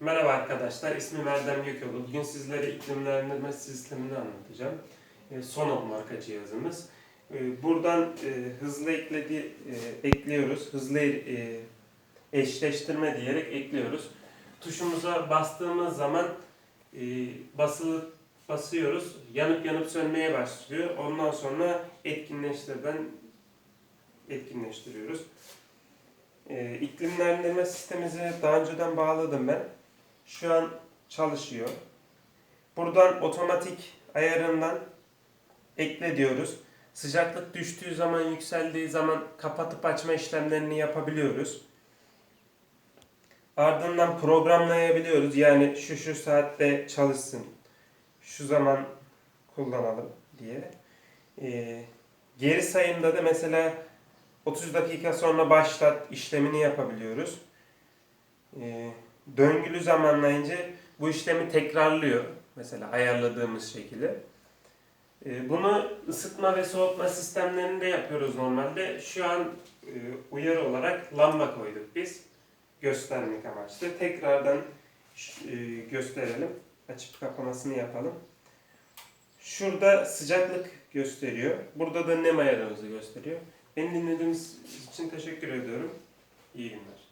Merhaba arkadaşlar, ismim Erdem Gökoğlu. Bugün sizlere iklimlendirme sistemini anlatacağım. E, marka cihazımız. E, Buradan e, hızlı ekledi, e, ekliyoruz. Hızlı e, eşleştirme diyerek ekliyoruz. Tuşumuza bastığımız zaman basılı basıyoruz. Yanıp yanıp sönmeye başlıyor. Ondan sonra etkinleştirden etkinleştiriyoruz. E, iklimlendirme sistemimizi daha önceden bağladım ben. Şu an çalışıyor. Buradan otomatik ayarından ekle diyoruz. Sıcaklık düştüğü zaman, yükseldiği zaman kapatıp açma işlemlerini yapabiliyoruz. Ardından programlayabiliyoruz. Yani şu şu saatte çalışsın, şu zaman kullanalım diye. Ee, geri sayımda da mesela 30 dakika sonra başlat işlemini yapabiliyoruz. Ee, döngülü zamanlayınca bu işlemi tekrarlıyor. Mesela ayarladığımız şekilde. Ee, bunu ısıtma ve soğutma sistemlerinde yapıyoruz normalde. Şu an e, uyarı olarak lamba koyduk biz. Göstermek amaçlı. Tekrardan e, gösterelim. Açıp kapamasını yapalım. Şurada sıcaklık gösteriyor. Burada da nem ayarımızı gösteriyor. Beni dinlediğiniz için teşekkür ediyorum. İyi günler.